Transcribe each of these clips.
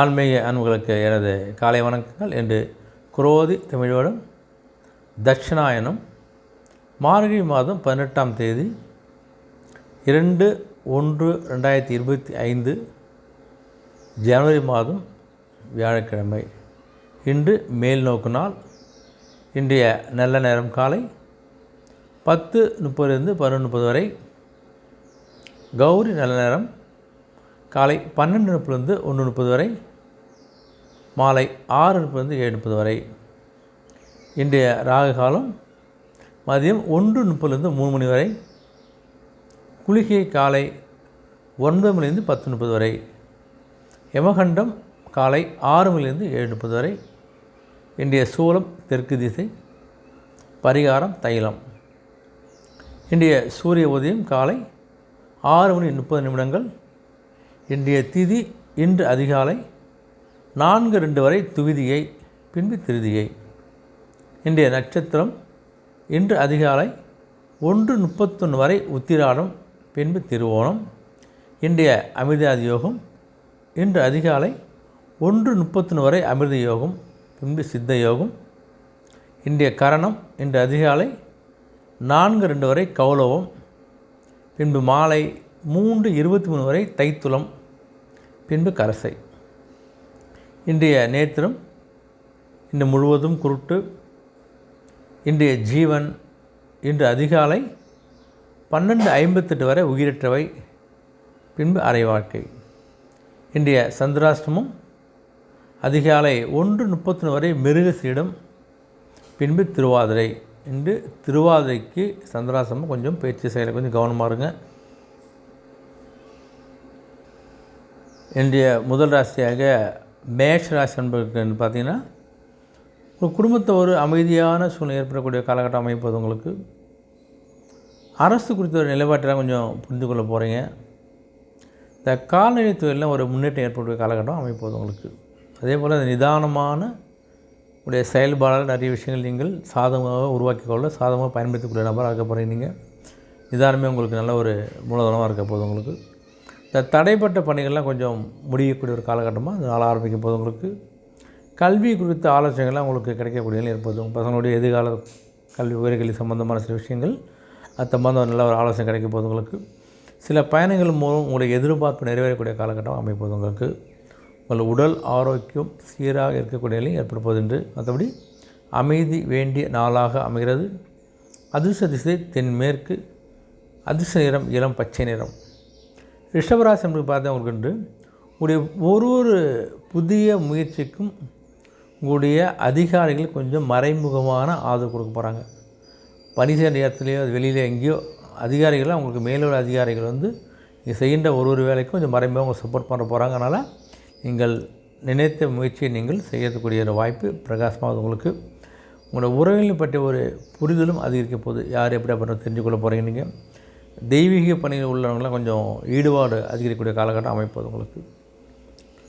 ஆன்மீக அன்புகளுக்கு எனது காலை வணக்கங்கள் என்று குரோதி தமிழோடும் தட்சிணாயனம் மார்கழி மாதம் பதினெட்டாம் தேதி இரண்டு ஒன்று ரெண்டாயிரத்தி இருபத்தி ஐந்து ஜனவரி மாதம் வியாழக்கிழமை. இன்று மேல் நோக்கு நாள். இன்றைய நல்ல நேரம் காலை பத்து முப்பதுலேருந்து பதினொன்று முப்பது வரை. கௌரி நல்ல நேரம். காலை பன்னெண்டு முப்பதுலேருந்து ஒன்று முப்பது வரை மாலை ஆறு முப்பதுலேருந்து ஏழு முப்பது வரை. இன்றைய ராகு காலம் மதியம் ஒன்று முப்பதுலேருந்து மூணு மணி வரை குளிகை காலை ஒன்பது மணிலேருந்து பத்து முப்பது வரை யமகண்டம் காலை ஆறு மணிலேருந்து ஏழு முப்பது வரை. இன்றைய சூலம் தெற்கு திசை பரிகாரம் தைலம். இன்றைய சூரிய உதயம் காலை ஆறு மணி முப்பது நிமிடங்கள் இன்றைய திதி இன்று அதிகாலை நான்கு ரெண்டு வரை துவிதியை பின்பு திருதியை. இன்றைய நட்சத்திரம் இன்று அதிகாலை ஒன்று முப்பத்தொன்று வரை உத்திராடம் பின்பு திருவோணம். இன்றைய அமிர்தாதி யோகம் இன்று அதிகாலை ஒன்று முப்பத்தொன்று வரை அமிர்த யோகம் பின்பு சித்த யோகம். இன்றைய கரணம் இன்று அதிகாலை நான்கு ரெண்டு வரை கௌலவம் பின்பு மாலை மூன்று இருபத்தி மூணு வரை தைத்துளம் பின்பு கரசை. இன்றைய நேத்திரம் இன்று முழுவதும் குருட்டு இன்றைய ஜீவன் இன்று அதிகாலை பன்னெண்டு ஐம்பத்தெட்டு வரை உயிரற்றவை பின்பு அரை வாழ்க்கை. இன்றைய சந்திராஷ்டமம் அதிகாலை ஒன்று முப்பத்தொன்று வரை மிருக சீடம் பின்பு திருவாதிரை. இன்று திருவாதிரைக்கு சந்திராசிரமம் கொஞ்சம் பயிற்சி செய்யல கொஞ்சம் கவனமாக இருங்க. என்னுடைய முதல் ராசியாக மேஷ ராசி என்பதுக்கு பார்த்தீங்கன்னா ஒரு குடும்பத்தை ஒரு அமைதியான சூழ்நிலை ஏற்படக்கூடிய காலகட்டம் அமைப்பது உங்களுக்கு. அரசு குறித்த ஒரு நிலைப்பாட்டெல்லாம் கொஞ்சம் புரிந்து கொள்ள போகிறீங்க இந்த கால்நடை தொழிலில் ஒரு முன்னேற்றம் ஏற்படக்கூடிய காலகட்டம் அமைப்பது உங்களுக்கு. அதே போல் அந்த நிதானமான உடைய செயல்பாடால் நிறைய விஷயங்கள் நீங்கள் சாதகமாக உருவாக்கி கொள்ள சாதகமாக பயன்படுத்தக்கூடிய நபராக இருக்க போகிறீங்க நீங்கள் நிதானமே உங்களுக்கு நல்ல ஒரு மூலதனமாக இருக்க போகுது உங்களுக்கு. இந்த தடைப்பட்ட பணிகள்லாம் கொஞ்சம் முடியக்கூடிய ஒரு காலகட்டமாக அது நாள் ஆரம்பிக்கும் போது உங்களுக்கு. கல்வி குறித்த ஆலோசனைகள்லாம் உங்களுக்கு கிடைக்கக்கூடிய நிலை இருப்பது உங்கள் பசங்களுடைய எதிர்கால கல்வி உயர்கல்வி சம்பந்தமான சில விஷயங்கள் அது சம்பந்தம் நல்ல ஒரு ஆலோசனை கிடைக்கும் போது உங்களுக்கு. சில பயணங்கள் மூலம் உங்களுடைய எதிர்பார்ப்பு நிறைவேறக்கூடிய காலகட்டம் அமைப்பது உங்களுக்கு. உங்கள் உடல் ஆரோக்கியம் சீராக இருக்கக்கூடிய நிலை ஏற்படுப்பது என்று மற்றபடி அமைதி வேண்டிய நாளாக அமைகிறது. அதிர்ஷ்ட திசை தென்மேற்கு அதிர்ஷ்ட நிறம் இளம் பச்சை நிறம். ரிஷபராசி என்று பார்த்தா உங்களுக்கு உண்டு உங்களுடைய ஒரு ஒரு புதிய முயற்சிக்கும் உங்களுடைய அதிகாரிகள் கொஞ்சம் மறைமுகமான ஆதரவு கொடுக்க போகிறாங்க பணி செய்கிற இடத்துலையோ அது வெளியில் எங்கேயோ அதிகாரிகள் உங்களுக்கு மேலோட அதிகாரிகள் வந்து நீங்கள் செய்கின்ற ஒரு ஒரு வேலைக்கும் கொஞ்சம் மறைமுகம் சப்போர்ட் பண்ண போகிறாங்க அதனால் நீங்கள் நினைத்த முயற்சியை நீங்கள் செய்யக்கூடிய ஒரு வாய்ப்பு பிரகாசமாக உங்களுக்கு உங்களோட உறவுகளை பற்றிய ஒரு புரிதலும் அதிகரிக்க போகுது. யார் எப்படி அப்படின்னு தெரிஞ்சுக்கொள்ள போகிறீங்க நீங்கள் தெய்வீக பணியில் உள்ளவங்களாம் கொஞ்சம் ஈடுபாடு அதிகரிக்கக்கூடிய காலகட்டம் அமைப்பது உங்களுக்கு.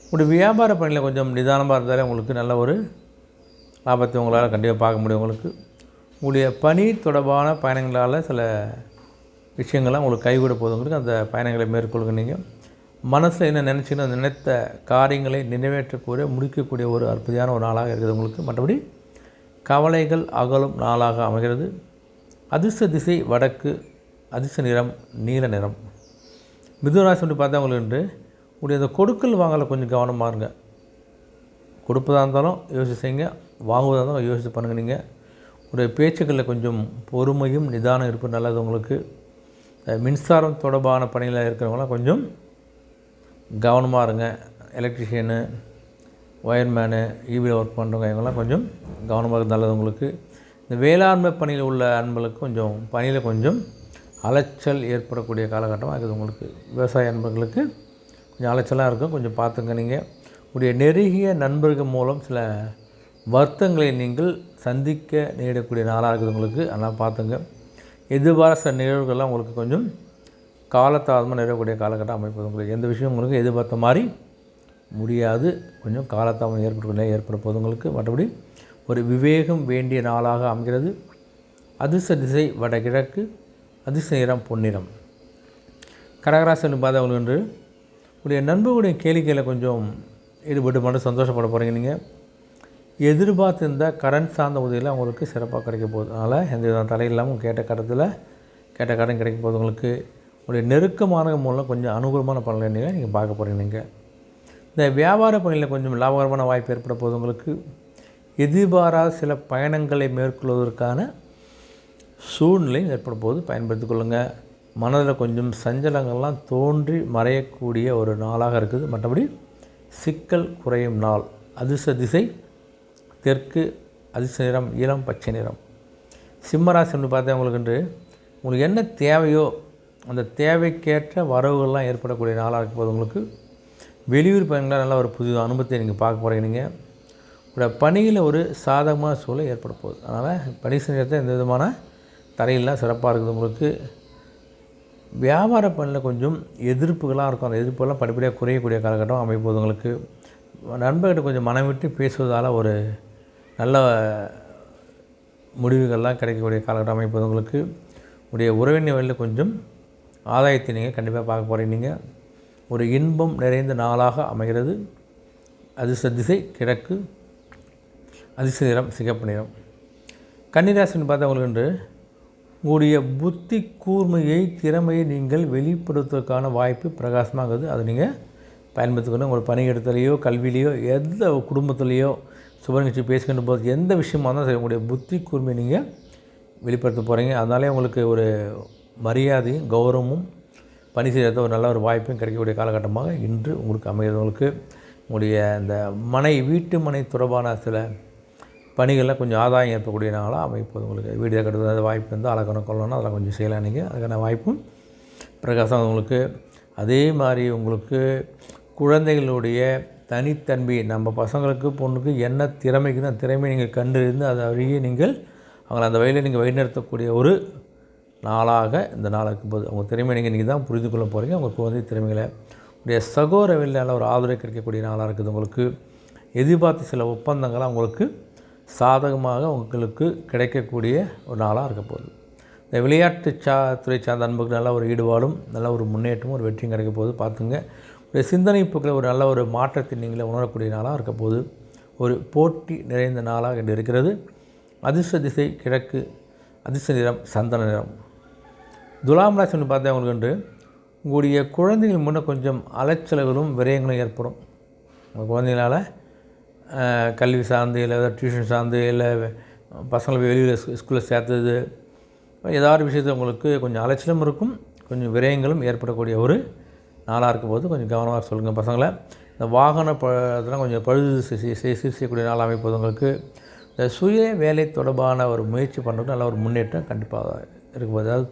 உங்களுடைய வியாபார பணியில் கொஞ்சம் நிதானமாக இருந்தாலே உங்களுக்கு நல்ல ஒரு லாபத்தை உங்களால் கண்டிப்பாக பார்க்க முடியும் உங்களுக்கு. உங்களுடைய பணி தொடர்பான பயணங்களால் சில விஷயங்கள்லாம் உங்களுக்கு கைவிட போகுது உங்களுக்கு. அந்த பயணங்களை மேற்கொள்ளுங்க நீங்கள் மனசில் என்ன நினச்சிங்கன்னா நினைத்த காரியங்களை நிறைவேற்றக்கூடிய முடிக்கக்கூடிய ஒரு அற்புதமான ஒரு நாளாக இருக்குது உங்களுக்கு. மற்றபடி கவலைகள் அகலும் நாளாக அமைகிறது. அதிர்ஷ்ட திசை வடக்கு அதிர்ஷ்ட நிறம் நீல நிறம். மிதுனராசி வந்து பார்த்தா உங்களுக்கு உடைய அந்த கொடுக்கல் வாங்கலை கொஞ்சம் கவனமாக இருங்க. கொடுப்பதாக இருந்தாலும் யோசிச்சு செய்யுங்க. வாங்குவதாக இருந்தாலும் யோசித்து பண்ணுங்க நீங்கள் உடைய பேச்சுக்களில் கொஞ்சம் பொறுமையும் நிதானம் இருப்பது நல்லது உங்களுக்கு. மின்சாரம் தொடர்பான பணியில் இருக்கிறவங்களாம் கொஞ்சம் கவனமாக இருங்க. எலக்ட்ரிஷியனு ஒயர்மேனு ஈவியில் ஒர்க் பண்ணுறவங்க இவங்கெல்லாம் கொஞ்சம் கவனமாக நல்லது உங்களுக்கு. இந்த வேளாண்மை பணியில் உள்ள அன்பர்களுக்கு கொஞ்சம் பணியில் கொஞ்சம் அலைச்சல் ஏற்படக்கூடிய காலகட்டமாக இருக்குது உங்களுக்கு. விவசாய நண்பர்களுக்கு கொஞ்சம் அலைச்சலாக இருக்கும். கொஞ்சம் பார்த்துங்க நீங்கள் உடைய நெருங்கிய நண்பர்கள் மூலம் சில வருத்தங்களை நீங்கள் சந்திக்க நேரிடக்கூடிய நாளாக இருக்குது உங்களுக்கு. அதனால் பார்த்துங்க. எதிர்பார சில நிகழ்வுகள்லாம் உங்களுக்கு கொஞ்சம் காலத்தாதமாக நிறையக்கூடிய காலகட்டம் அமைப்பது உங்களுக்கு. எந்த விஷயம் உங்களுக்கு எதிர்பார்த்த மாதிரி முடியாது. கொஞ்சம் காலத்தாமம் ஏற்படக்கூடிய ஏற்பட போது உங்களுக்கு. மற்றபடி ஒரு விவேகம் வேண்டிய நாளாக அமைகிறது. அதிர்ஷ்ட திசை வடகிழக்கு அதிர்ஷ்ட நிறம் பொன்னிறம். கடகராசன் பார்த்தவங்களுக்கு என்று உடைய நண்பர்களுடைய கேளிக்கையில் கொஞ்சம் ஈடுபட்டு மட்டும் சந்தோஷப்பட போகிறீங்க நீங்கள் எதிர்பார்த்திருந்த கரண்ட் சார்ந்த உதவியில் உங்களுக்கு சிறப்பாக கிடைக்க போகுது. அதனால் எந்த விதம் தலை இல்லாமல் கேட்ட கடத்தில் கேட்ட கடன் கிடைக்க போகுது உங்களுக்கு. உடைய நெருக்கமான மூலம் கொஞ்சம் அனுகூலமான பலனை நீங்கள் நீங்கள் பார்க்க போகிறீங்க நீங்கள் இந்த வியாபார பணியில் கொஞ்சம் லாபகரமான வாய்ப்பு ஏற்பட போது உங்களுக்கு. எதிர்பாராத சில பயணங்களை மேற்கொள்வதற்கான சூழ்நிலையும் ஏற்படும் போது பயன்படுத்தி கொள்ளுங்கள் மனதில் கொஞ்சம் சஞ்சலங்கள்லாம் தோன்றி மறையக்கூடிய ஒரு நாளாக இருக்குது. மற்றபடி சிக்கல் குறையும் நாள். அதிர்ஷ்ட திசை தெற்கு அதிர்ஷ்ட நிறம் இளம் பச்சை நிறம். சிம்மராசி ஒன்று பார்த்தா உங்களுக்கு என்று உங்களுக்கு என்ன தேவையோ அந்த தேவைக்கேற்ற வரவுகள்லாம் ஏற்படக்கூடிய நாளாக இருக்கும் போது உங்களுக்கு. வெளியூர் பயணங்களாக நல்ல ஒரு புது அனுபவத்தை நீங்கள் பார்க்க போகிறீங்க நீங்கள் உங்களோட பணியில் ஒரு சாதகமான சூழல் ஏற்பட போகுது. அதனால் பணி செய்யறத எந்த விதமான தரையெல்லாம் சிறப்பாக இருக்குது உங்களுக்கு வியாபார பணியில் கொஞ்சம் எதிர்ப்புகளாக இருக்கும். அந்த எதிர்ப்புகள்லாம் படிப்படியாக குறையக்கூடிய காலகட்டம் அமைப்போது உங்களுக்கு. நண்பர்கிட்ட கொஞ்சம் மனம் விட்டு பேசுவதால் ஒரு நல்ல முடிவுகள்லாம் கிடைக்கக்கூடிய காலகட்டம் அமைப்பது உங்களுக்கு. உடைய உறவினர் வழியில் கொஞ்சம் ஆதாயத்தை நீங்கள் கண்டிப்பாக பார்க்க போகிறீங்க நீங்கள் ஒரு இன்பம் நிறைந்த நாளாக அமைகிறது. அதிர்ஷ்ட திசை கிழக்கு அதிர்ஷ்ட நிறம் சிகப்பு நிறம். கன்னிராசின்னு பார்த்தா உங்களுக்கு என்று உங்களுடைய புத்தி கூர்மையை திறமையை நீங்கள் வெளிப்படுத்துவதற்கான வாய்ப்பு பிரகாசமாகுது அதை நீங்கள் பயன்படுத்திக்கணும். உங்கள் பணியிடத்துலேயோ கல்வியிலையோ எந்த குடும்பத்துலேயோ சுப நிகழ்ச்சி போது எந்த விஷயமா இருந்தாலும் சரி உங்களுடைய புத்தி கூர்மையை நீங்கள் வெளிப்படுத்த போகிறீங்க அதனாலே உங்களுக்கு ஒரு மரியாதையும் கௌரவமும் பணி செய்கிறத ஒரு நல்ல ஒரு வாய்ப்பும் கிடைக்கக்கூடிய காலகட்டமாக இன்று உங்களுக்கு அமைகிறது உங்களுக்கு உங்களுடைய இந்த மனை வீட்டு மனை தொடர்பான சில பணிகளில் கொஞ்சம் ஆதாயம் ஏற்பக்கூடிய நாளாக அமைப்பது உங்களுக்கு வீடியோ கட்டுறது வாய்ப்பு இருந்தால் அழகணும் கொள்ளணும் அதெல்லாம் கொஞ்சம் செய்யலாம் நீங்கள் அதுக்கான வாய்ப்பும் பிரகாசம் உங்களுக்கு. அதே மாதிரி உங்களுக்கு குழந்தைகளுடைய தனித்தன்மை நம்ம பசங்களுக்கு பொண்ணுக்கு என்ன திறமைக்கு தான் திறமை நீங்கள் கண்டறிந்து அதை வழியே நீங்கள் அவங்களை அந்த வழியில் நீங்கள் வழிநடத்தக்கூடிய ஒரு நாளாக இந்த நாளுக்கு போது அவங்க திறமை நீங்கள் நீங்கள் தான் புரிந்து கொள்ள போகிறீங்க உங்கள் குழந்தை திறமைகளை உடைய சகோர வெளியால் ஒரு ஆதரவு கிடைக்கக்கூடிய நாளாக இருக்குது உங்களுக்கு. எதிர்பார்த்த சில ஒப்பந்தங்களாக உங்களுக்கு சாதகமாக உங்களுக்கு கிடைக்கக்கூடிய ஒரு நாளாக இருக்க போகுது. இந்த விளையாட்டு சா துறை சார்ந்த அன்புக்கு நல்ல ஒரு ஈடுபாடும் நல்ல ஒரு முன்னேற்றமும் ஒரு வெற்றியும் கிடைக்க போகுது. பார்த்துங்க ஒரு சிந்தனை போக்கில் ஒரு நல்ல ஒரு மாற்றத்தை நீங்களே உணரக்கூடிய நாளாக இருக்க போகுது. ஒரு போட்டி நிறைந்த நாளாக என்று இருக்கிறது. அதிர்ஷ்ட திசை கிழக்கு அதிர்ஷ்ட நிறம் சந்தன நிறம். துலாம் ராசி ஒன்று பார்த்தா உங்களுக்கு என்று உங்களுடைய குழந்தைகள் முன்னே கொஞ்சம் அலைச்சல்களும் விரயங்களும் ஏற்படும். உங்கள் குழந்தைகளால் கல்வி சார்ந்து இல்லை ஏதாவது டியூஷன் சார்ந்து இல்லை பசங்களை வெளியில் ஸ்கூலில் சேர்த்தது. ஏதாவது விஷயத்தில் உங்களுக்கு கொஞ்சம் அலைச்சலும் இருக்கும் கொஞ்சம் விரயங்களும் ஏற்படக்கூடிய ஒரு நாளாக இருக்கும் போது கொஞ்சம் கவனமாக சொல்லுங்கள் பசங்களை. இந்த வாகன ப இதெல்லாம் கொஞ்சம் பழுது செய்- செய்யக்கூடிய நாள் அமைப்பது உங்களுக்கு இந்த சுய வேலை தொடர்பான ஒரு முயற்சி பண்ணுறது நல்ல ஒரு முன்னேற்றம் கண்டிப்பாக இருக்கும் அதாவது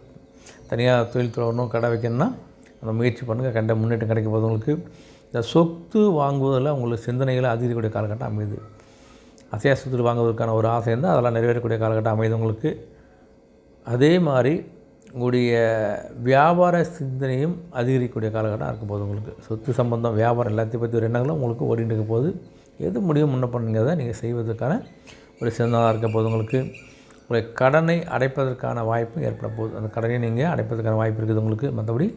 தனியாக தொழில் தொடரணும் கடை வைக்கணும்னா அந்த முயற்சி பண்ணுங்கள் கண்ட முன்னேற்றம் கிடைக்கும் போது உங்களுக்கு. இந்த சொத்து வாங்குவதில் உங்களுக்கு சிந்தனைகளை அதிகரிக்கக்கூடிய காலகட்டம் அமையுது. அசையா சொத்து வாங்குவதற்கான ஒரு ஆசை இருந்தால் அதெல்லாம் நிறைவேறக்கூடிய காலகட்டம் அமையுது உங்களுக்கு. அதே மாதிரி உங்களுடைய வியாபார சிந்தனையும் அதிகரிக்கக்கூடிய காலகட்டம் இருக்கும் போது உங்களுக்கு. சொத்து சம்பந்தம் வியாபாரம் எல்லாத்தையும் பற்றி ஒரு எண்ணங்களும் உங்களுக்கு ஓடிட்டு இருக்க போது எது முடியும் முன்ன பண்ணுங்கிறத நீங்கள் செய்வதற்கான ஒரு சிறந்ததாக இருக்க போது உங்களுக்கு. உங்களுடைய கடனை அடைப்பதற்கான வாய்ப்பும் ஏற்பட போகுது. அந்த கடனை நீங்கள் அடைப்பதற்கான வாய்ப்பு இருக்குது உங்களுக்கு. மற்றபடி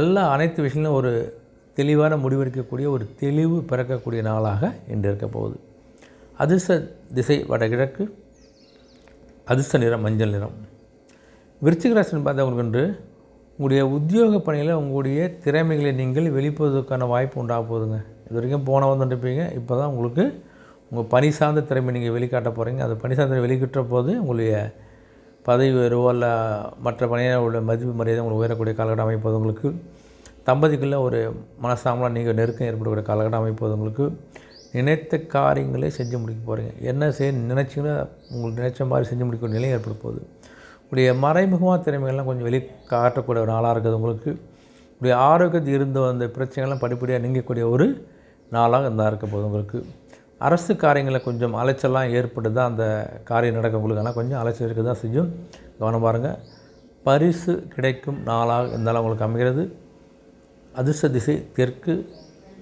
எல்லா அனைத்து விஷயங்களும் ஒரு தெளிவான முடிவெடுக்கக்கூடிய ஒரு தெளிவு பிறக்கக்கூடிய நாளாக இன்று இருக்க போகுது. அதிர்ஷ்ட திசை வடகிழக்கு அதிர்ஷ்ட நிறம் மஞ்சள் நிறம். விருச்சிகராசன் பார்த்தவங்களுக்கு என்று உங்களுடைய உத்தியோக பணியில் உங்களுடைய திறமைகளை நீங்கள் வெளிப்படுவதற்கான வாய்ப்பு உண்டாக போகுதுங்க. இது வரைக்கும் போன வந்துட்டுருப்பீங்க இப்போ தான் உங்களுக்கு உங்கள் பணி சார்ந்த திறமை நீங்கள் வெளிக்காட்ட போகிறீங்க அந்த பணி சார்ந்த வெளிக்கிட்ட போது உங்களுடைய பதவி உயர்வோ இல்லை மற்ற பணியில் உள்ள மதிப்பு மரியாதை உங்களுக்கு உயரக்கூடிய காலகட்டம் அமைப்பது உங்களுக்கு தம்பதிக்குள்ளே ஒரு மனசாமலாம் நீங்கள் நெருக்கம் ஏற்படக்கூடிய காலகட்டம் அமைப்பது உங்களுக்கு. நினைத்த காரியங்களே செஞ்சு முடிக்க போகிறீங்க என்ன செய்ய நினச்சிங்கன்னா உங்களுக்கு நினைச்ச மாதிரி செஞ்சு முடிக்கிற நிலை ஏற்பட போகுது. உங்களுடைய மறைமுகமான திறமைகள்லாம் கொஞ்சம் வெளி காட்டக்கூடிய ஒரு நாளாக இருக்குது உங்களுக்கு. உங்களுடைய ஆரோக்கியத்தில் இருந்த அந்த பிரச்சனைகள்லாம் படிப்படியாக நீங்கக்கூடிய ஒரு நாளாக இருந்தால் இருக்க போகுது உங்களுக்கு. அரசு காரியங்களில் கொஞ்சம் அலைச்சலாம் ஏற்பட்டு தான் அந்த காரியம் நடக்க உங்களுக்கு. ஆனால் கொஞ்சம் அலைச்சல் இருக்க தான் செஞ்சும் கவனம் பாருங்கள் பரிசு கிடைக்கும் நாளாக இருந்தாலும் உங்களுக்கு அமைகிறது. அதிர்ஷ்ட திசை தெற்கு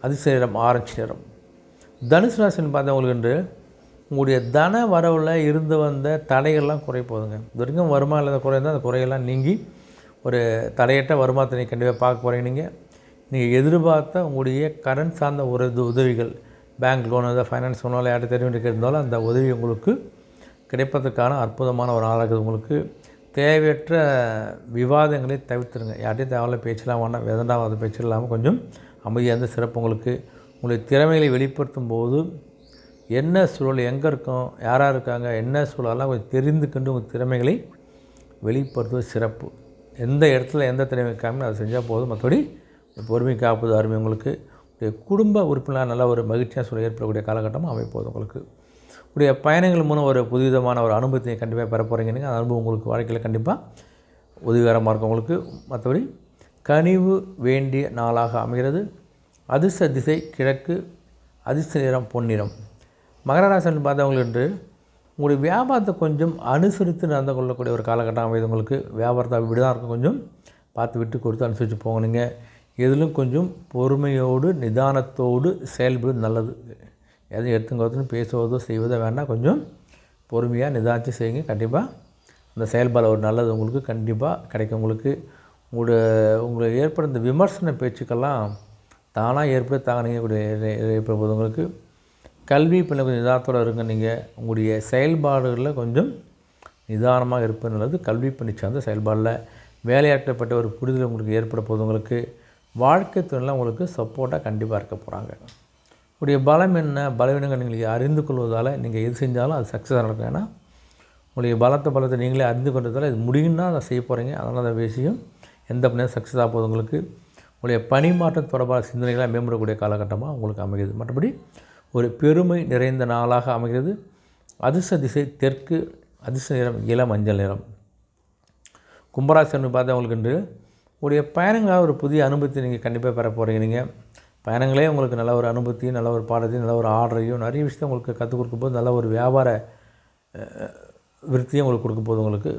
அதிர்ஷ்ட நிறம் ஆரஞ்சு நிறம். தனுசு ராசின்னு பார்த்தவங்களுக்கு என்று உங்களுடைய தன வரவில் இருந்து வந்த தடைகள்லாம் குறை போகுதுங்க. இது வரைக்கும் வருமானம் இல்லாத குறைந்தால் அந்த குறையெல்லாம் நீங்கி ஒரு தடையற்ற வருமானத்தை நீங்கள் கண்டிப்பாக பார்க்க போகிறீங்க நீங்கள் நீங்கள் எதிர்பார்த்த உங்களுடைய கடன் சார்ந்த ஒரு உதவிகள் பேங்க் லோன் ஏதாவது ஃபைனான்ஸ் லோனோ யார்கிட்ட தெரியும் இருந்தாலும் அந்த உதவி உங்களுக்கு கிடைப்பதற்கான அற்புதமான ஒரு நாளாக இருக்குது உங்களுக்கு தேவையற்ற விவாதங்களை தவிர்த்துருங்க. யார்கிட்டையும் தேவையில்ல பேச்செல்லாம் வேண்டாம். வேதண்டாவாத பேச்சு இல்லாமல் கொஞ்சம் அமைதியாக இருந்த சிறப்பு உங்களுக்கு உங்களுடைய திறமைகளை வெளிப்படுத்தும் போது என்ன சூழல் எங்கே இருக்கோம் யாராக இருக்காங்க என்ன சூழலாம் கொஞ்சம் தெரிந்து கொண்டு உங்கள் திறமைகளை வெளிப்படுத்துவது சிறப்பு. எந்த இடத்துல எந்த திறமை காமினு அதை செஞ்சால் போதும். மற்றபடி பொறுமை காப்பது அருமை. உங்களுக்கு குடும்ப உறுப்பினர் நல்ல ஒரு மகிழ்ச்சியாக சூழல் ஏற்படக்கூடிய காலகட்டமும் அமைப்போது உங்களுக்கு. உடைய பயணங்கள் மூலம் ஒரு புதுவிதமான ஒரு அனுபவத்தை கண்டிப்பாக பெற போகிறீங்க அந்த அனுபவம் உங்களுக்கு வாழ்க்கையில் கண்டிப்பாக உதவிகரமாக இருக்கும் உங்களுக்கு. மற்றபடி கனிவு வேண்டிய நாளாக அமைகிறது. அதிர்ஷ்ட திசை கிழக்கு அதிர்ஷ்ட நிறம் பொன்னிறம். மகர பார்த்தவங்களுக்கு என்று உங்களுடைய வியாபாரத்தை கொஞ்சம் அனுசரித்து நடந்து கொள்ளக்கூடிய ஒரு காலகட்டம் அமைது உங்களுக்கு. வியாபாரத்தை அப்படி தான் இருக்கும் கொஞ்சம். பார்த்து விட்டு கொடுத்து அனுசரித்து போகணுங்க எதிலும் கொஞ்சம் பொறுமையோடு நிதானத்தோடு செயல்படுவது நல்லது. எதையும் எடுத்துங்கோத்துன்னு பேசுவதோ செய்வதோ வேணால் கொஞ்சம் பொறுமையாக நிதானித்து செய்யுங்க. கண்டிப்பாக அந்த செயல்பாடு ஒரு நல்லது உங்களுக்கு. கண்டிப்பாக கிடைக்கும் உங்களுக்கு. உங்களோட உங்களுக்கு ஏற்படும் இந்த விமர்சன பேச்சுக்கெல்லாம் தானாக ஏற்பட தாங்க ஏற்படுவது உங்களுக்கு. கல்வி பிள்ளை கொஞ்சம் நிதானத்தோடு இருங்க நீங்கள் உங்களுடைய செயல்பாடுகளில் கொஞ்சம் நிதானமாக இருப்பது நல்லது. கல்வி பணி சார்ந்த செயல்பாடில் வேலையாற்றப்பட்ட ஒரு புரிதல் உங்களுக்கு ஏற்பட போது உங்களுக்கு. வாழ்க்கை துணையில் உங்களுக்கு சப்போர்ட்டாக கண்டிப்பாக இருக்க போகிறாங்க உடைய பலம் என்ன? பலவீனங்கள் நீங்கள் அறிந்து கொள்வதால் நீங்கள் எது செஞ்சாலும் அது சக்ஸஸ் நடக்கும். ஏன்னா உங்களுடைய பலத்தை பலத்தை நீங்களே அறிந்து கொண்டதால் இது முடியும்னா அதை செய்ய போகிறீங்க அதனால் அந்த விஷயம். எந்த பண்ணியும் சக்ஸஸ் ஆக போகுது உங்களுக்கு. உங்களுடைய பணிமாற்றம் தொடர்பான சிந்தனைகளாக மேம்படக்கூடிய காலகட்டமாக உங்களுக்கு அமைகிறது. மற்றபடி ஒரு பெருமை நிறைந்த நாளாக அமைகிறது. அதிர்ஷ்ட திசை தெற்கு அதிர்ஷ்ட நிறம் இளம் மஞ்சள் நிறம். கும்பராசன் பார்த்தா உங்களுக்கு என்று உடைய பயணங்களாக ஒரு புதிய அனுபவத்தை நீங்கள் கண்டிப்பாக பெற போகிறீங்க நீங்கள் பயணங்களே உங்களுக்கு நல்ல ஒரு அனுபவத்தையும் நல்ல ஒரு பாடத்தையும் நல்ல ஒரு ஆர்டரையும் நிறைய விஷயத்தை உங்களுக்கு கற்றுக் கொடுக்கும்போது நல்ல ஒரு வியாபார விருத்தியும் உங்களுக்கு கொடுக்க போது உங்களுக்கு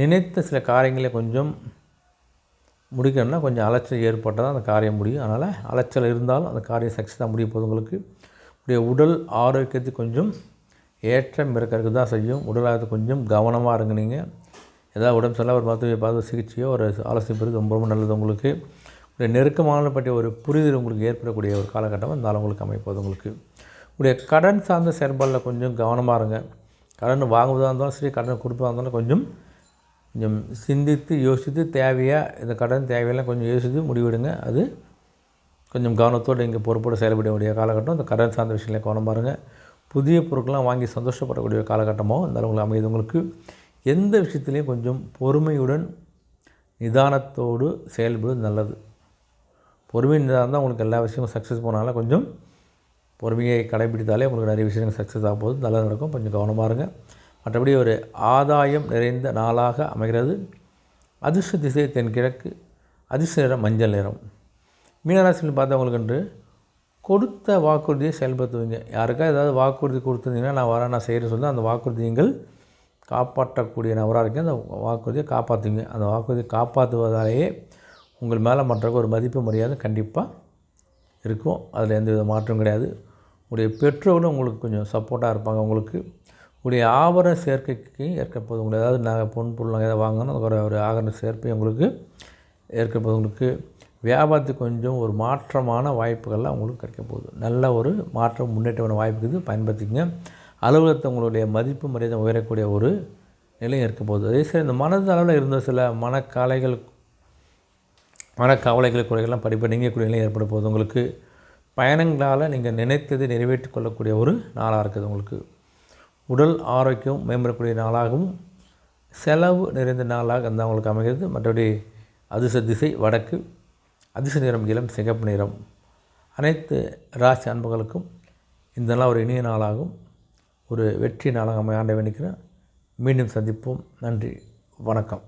நினைத்த சில காரியங்களை கொஞ்சம் முடிக்கணும்னா கொஞ்சம் அலைச்சல் ஏற்பட்டால் தான் அந்த காரியம் முடியும். அதனால் அலைச்சல் இருந்தாலும் அந்த காரியம் சக்ஸஸாக முடிய போது உங்களுக்கு. உடைய உடல் ஆரோக்கியத்தை கொஞ்சம் ஏற்றம் இருக்கிறதுக்கு தான் செய்யும். உடல் ஆரோக்கியத்தை கொஞ்சம் கவனமாக இருங்க நீங்கள் ஏதாவது உடம்பு சரியில்லை ஒரு மருத்துவ பார்த்து சிகிச்சையோ ஒரு ஆலோசனை பெறுது ரொம்ப ரொம்ப நல்லது உங்களுக்கு. ஒரு நெருக்கமான பற்றிய ஒரு புரிதல் உங்களுக்கு ஏற்படக்கூடிய ஒரு காலகட்டம் இருந்தாலும் உங்களுக்கு அமைப்பது உங்களுக்கு. உடைய கடன் சார்ந்த செயல்பாடில் கொஞ்சம் கவனமாக இருங்க. கடன் வாங்குவதாக இருந்தாலும் சரி கடன் கொடுப்பதாக இருந்தாலும் கொஞ்சம் கொஞ்சம் சிந்தித்து யோசித்து தேவையாக இந்த கடன் தேவையெல்லாம் கொஞ்சம் யோசித்து முடிவெடுங்க. அது கொஞ்சம் கவனத்தோடு இங்கே பொறுப்போடு செயல்படக்கூடிய காலகட்டம். இந்த கடன் சார்ந்த விஷயங்களை கவனம் பாருங்கள் புதிய பொருட்கள்லாம் வாங்கி சந்தோஷப்படக்கூடிய காலகட்டமோ இருந்தாலும் உங்களுக்கு அமைது உங்களுக்கு. எந்த விஷயத்துலேயும் கொஞ்சம் பொறுமையுடன் நிதானத்தோடு செயல்படுவது நல்லது. பொறுமை இருந்தால் தான் உங்களுக்கு எல்லா விஷயமும் சக்ஸஸ் போனாலும் கொஞ்சம் பொறுமையை கடைபிடித்தாலே உங்களுக்கு நிறைய விஷயங்கள் சக்ஸஸ் ஆக போகுது. நல்லா நடக்கும். கொஞ்சம் கவனமாக இருங்க. மற்றபடி ஒரு ஆதாயம் நிறைந்த நாளாக அமைகிறது. அதிர்ஷ்ட திசை தென்கிழக்கு அதிர்ஷ்ட நிறம் மஞ்சள் நிறம். மீனராசியில் பார்த்தவங்களுக்கு என்று கொடுத்த வாக்குறுதியை செயல்படுத்துவீங்க. யாருக்கா ஏதாவது வாக்குறுதி கொடுத்துருந்தீங்கன்னா நான் வரேன் நான் செய்கிறேன்னு சொல்லி அந்த வாக்குறுதிகள் காப்பாற்றக்கூடிய நபராக இருக்கேன் அந்த வாக்குறுதியை காப்பாற்றுவீங்க அந்த வாக்குறுதியை காப்பாற்றுவதாலேயே உங்கள் மேலே மற்றவங்க ஒரு மதிப்பு மரியாதை கண்டிப்பாக இருக்கும். அதில் எந்த வித மாற்றம் கிடையாது. உங்களுடைய பெற்றோர்களும் உங்களுக்கு கொஞ்சம் சப்போர்ட்டாக இருப்பாங்க. உங்களுக்கு உங்களுடைய ஆபரண சேர்க்கைக்கு ஏற்கப்போது உங்களுக்கு ஏதாவது நாங்கள் பொன் பொருள் ஏதாவது வாங்கணும் ஒரு ஒரு ஆபரண சேர்ப்பை உங்களுக்கு ஏற்கப்போது உங்களுக்கு வியாபாரத்துக்கு கொஞ்சம் ஒரு மாற்றமான வாய்ப்புகள்லாம் உங்களுக்கு கிடைக்க போகுது. நல்ல ஒரு மாற்றம் முன்னேற்றமான வாய்ப்புக்கு பயன்படுத்திக்கங்க. அலுவலகத்தை உங்களுடைய மதிப்பு மரியாதை உயரக்கூடிய ஒரு நிலையம் இருக்க போகுது. அதே சரி இந்த மனது அளவில் இருந்த சில மனக்காலைகள் மனக்கவலைகள் குறைகள்லாம் படிப்பை நீங்கக்கூடிய நிலை ஏற்பட போகுது. உங்களுக்கு பயணங்களால் நீங்கள் நினைத்ததை நிறைவேற்றி கொள்ளக்கூடிய ஒரு நாளாக இருக்குது உங்களுக்கு. உடல் ஆரோக்கியம் மேம்படக்கூடிய நாளாகவும் செலவு நிறைந்த நாளாக அந்த அவங்களுக்கு அமைகிறது. மற்றபடி அதிர்ஷ்ட திசை வடக்கு அதிர்ஷ்ட நிறம் இளம் சிகப்பு நிறம். அனைத்து ராசி அன்புகளுக்கும் இந்த நாள் ஒரு இனிய நாளாகும் ஒரு வெற்றி நாளாக அமையாண்ட வேண்டிக்கிறேன் மீண்டும் சந்திப்போம். நன்றி. வணக்கம்.